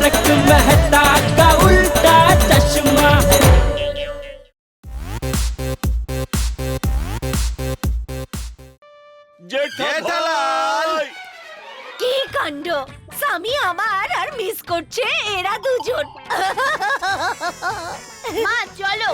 तारक मेहता का उल्टा चश्मा জেঠালাল কি কাণ্ড স্বামী আমার আর মিস করছে এরা দুজন মা চলো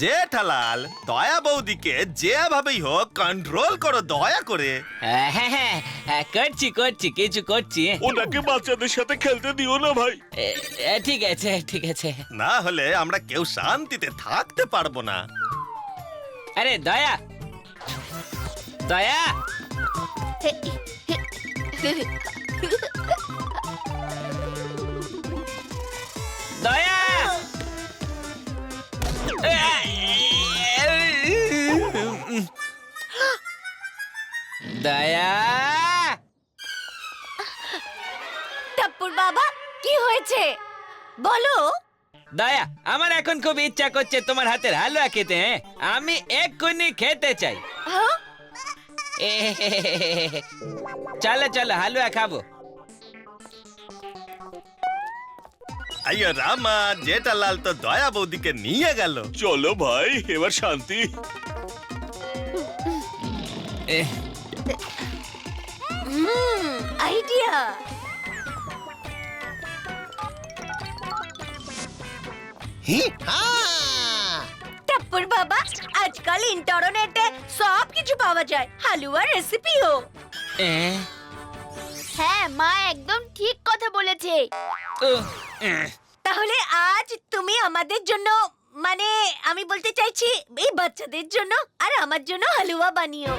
জেঠালাল দয়া বৌদিকে যেভাবেই হোক কন্ট্রোল করো দয়া করে। হ্যাঁ হ্যাঁ হ্যাঁ, হ্যাঁ করছি করছি কিছু করছি। ওনাকে বাচ্চাদের সাথে খেলতে দিও না ভাই। এ, এ, ঠিক আছে ঠিক আছে। না হলে আমরা কেউ শান্তিতে থাকতে পারব না। আরে দয়া! দয়া! দয়া। টাপ্পুর বাবা কি হয়েছে? বলো। দয়া আমার এখন খুব ইচ্ছা করছে তোমার হাতের হালুয়া খেতে হ্যাঁ? আমি এক্ষুনি খেতে চাই। হ্যাঁ? এ, চলো চলো হালুয়া খাব। আইয়ো রামা জেঠালাল তো দয়া বৌদিকে নিয়ে গেল। চলো ভাই এবার শান্তি। এ, হুম আইডিয়া টাপ্পুর বাবা আজকাল ইন্টারনেটে সব কিছু পাওয়া যায়। হালুয়া রেসিপিও হ্যাঁ মা একদম ঠিক কথা বলেছে। তাহলে আজ তুমি আমাদের জন্য মানে আমি বলতে চাইছি এই বাচ্চাদের জন্য আর আমার জন্য হালুয়া বানিও।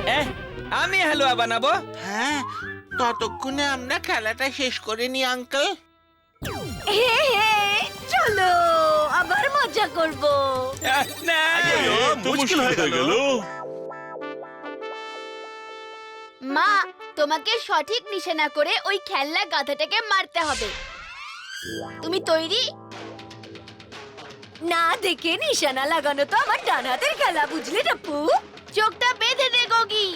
আমি হালুয়া বানাবো? হ্যাঁ ততক্ষণে আমরা খেলাটা শেষ করে নি আঙ্কেল। হে হে চলো আবার মজা করব। না। মুশকিল হয়ে গেল। মা তোমাকে সঠিক নিশানা করে ওই খেলনা গাধাটাকে মারতে হবে। তুমি তৈরি? না দেখে নিশানা লাগানো তো আমার ডান হাতের খেলা বুঝলে টাপু চোখটা বেঁধে দে গগি।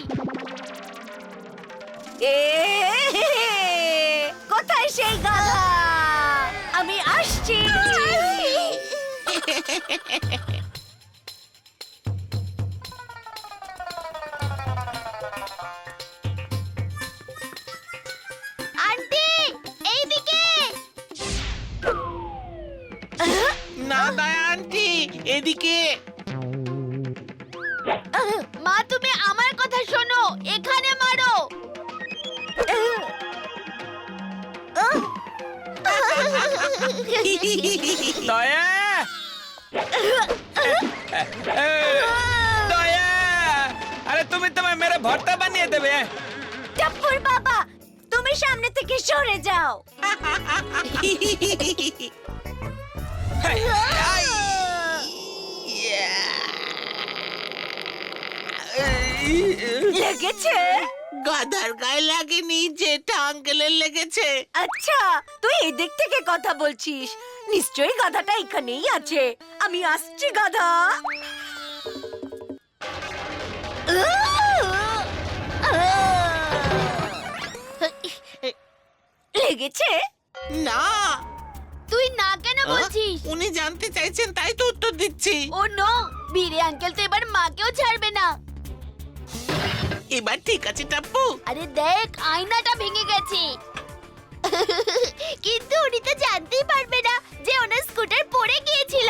এ কোথায় সেই গাধা? আমি আসছি। আন্টি এইদিকে। না দয়া আন্টি এদিকে। মা তুমি আমার কথা শোনো। এখানে দয়া। দয়া। আরে তুমি তোমার মেরে ভর্তা বানিয়ে দেবে। টাপুর বাবা তুমি সামনে থেকে সরে যাও। লেগেছে? গাধার গায়ে লাগেনি যেটা আঙ্কেলের লেগেছে। আচ্ছা তুই এদিক থেকে কথা বলছিস। নিশ্চয়ই গাধাটা এখানেই আছে। আমি আসছি গাধা। লেগেছে? না। তুই না কেন বলছিস? উনি জানতে চাইছেন তাই তো উত্তর দিচ্ছি। ও নো। বীরে আঙ্কেল তো এবার মাকেও ছাড়বে না। এবার ঠিক আছে টাপ্পু। আরে দেখ আয়নাটা ভেঙে গেছে। কিন্তু উনি তো জানতেই পারবে না যে ওনার স্কুটার পড়ে গিয়েছিল।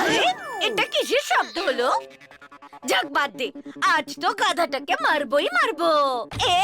আরে এটা কিসের শব্দ হলো? যাক বাদ দে আজ তো গাধাটাকে মারবই মারবো। এ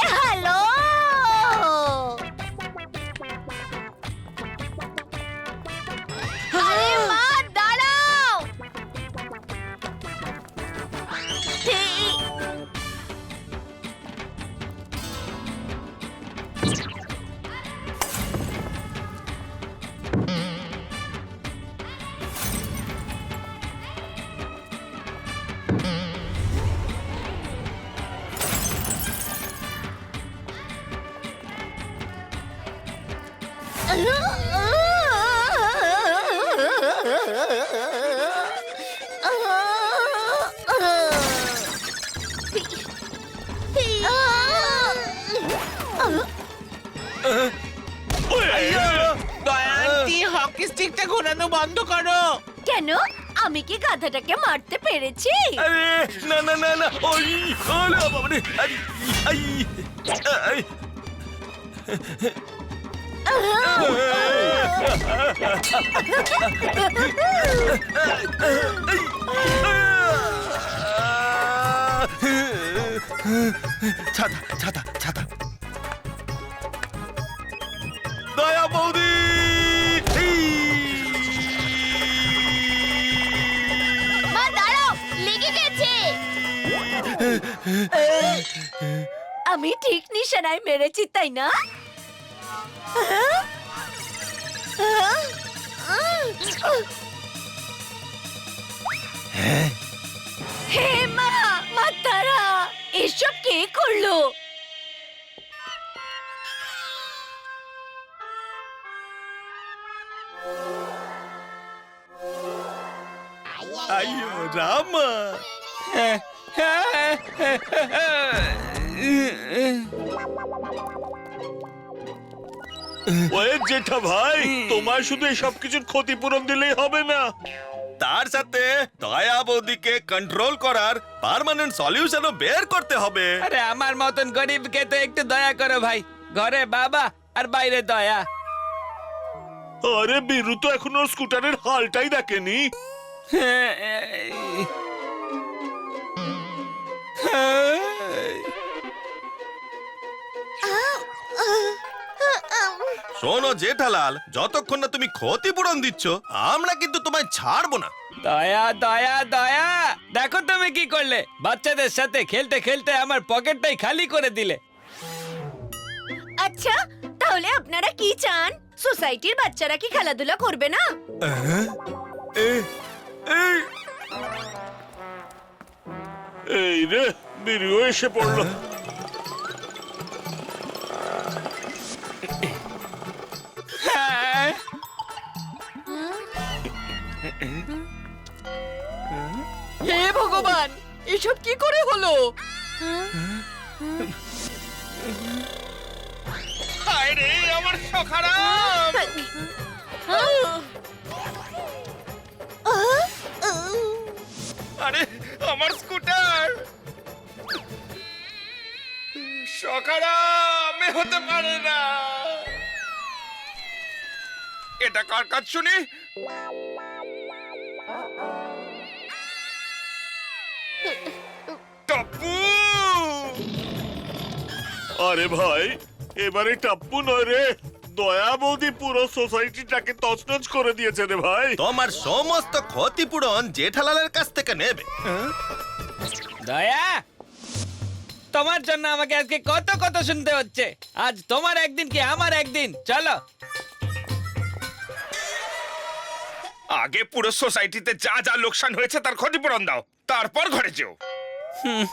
ঘোরানো বন্ধ করো। কেন? আমি কি গাধাটাকে মারতে পেরেছি? আরে না না না না ওই ওলে বাবারে আই আই আই। ছাতা ছাতা আমি ঠিক নিশানায় মেরেছি তাই না? হ্যাঁ? হে মা মা তারা এসব কে করল? আইয়ো রামা। হ্যাঁ জেঠা ভাই তোমার শুধু এসব কিছুর ক্ষতিপূরণ দিলেই হবে না। তার সাথে দয়া বৌদিকে কন্ট্রোল করার পার্মানেন্ট সলিউশনও বের করতে হবে। আরে আমার মতন গরিবকে তো একটু দয়া করো ভাই। ঘরে বাবা আর বাইরে দয়া। আরে বীরু তো এখন ওর স্কুটারের হালটাই দেখেনি। শোনো জেঠালাল যতক্ষণ না তুমি ক্ষতিপূরণ দিচ্ছ আমরা কিন্তু তোমায় ছাড়বো না। দয়া দয়া দয়া! দেখো তুমি কি করলে। বাচ্চাদের সাথে খেলতে খেলতে আমার পকেটটাই খালি করে দিলে। আচ্ছা তাহলে আপনারা কি চান? সোসাইটির বাচ্চারা কি খেলাধুলা করবে না? এই রে বীরু এসে পড়ল। হ্যাঁ। হে ভগবান এসব কি করে হলো? রে আমার সখারাম! আরে, আমার স্কুটার। সকারামে হতে পারে না। এটা কার কাজ শুনি? টপ্পু। আরে ভাই, এবারে টাপ্পু নয় রে। দয়া বৌদি পুরো সোসাইটিটাকে তছনছ করে দিয়েছে রে ভাই। তোমার সমস্ত ক্ষতিপূরণ জেঠালালের কাছ থেকে নেবে। দয়া তোমার জন্য আমাকে আজকে কত কত শুনতে হচ্ছে। আজ তোমার একদিন কি আমার একদিন? চলো। আগে পুরো সোসাইটিতে যা যা লোকসান হয়েছে তার ক্ষতিপূরণ দাও তারপর ঘরে যেও।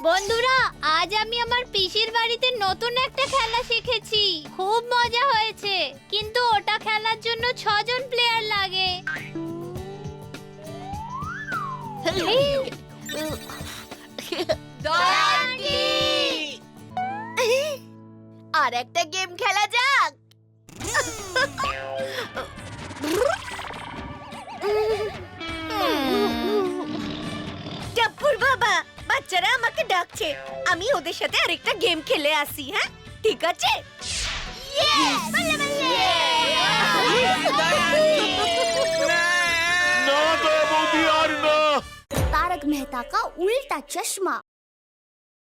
বন্ধুরা আজ আমি আমার পিসির বাড়িতে নতুন একটা খেলা শিখেছি। খুব মজা হয়েছে কিন্তু ওটা খেলার জন্য ছজন প্লেয়ার লাগে। আর একটা গেম খেলা যাক। বাচ্চারা আমাকে ডাকছে আমি ওদের সাথে আরেকটা গেম খেলে আসি হ্যাঁ ঠিক আছে না দয়া বৌদি আর না तारक मेहता का उल्टा चश्मा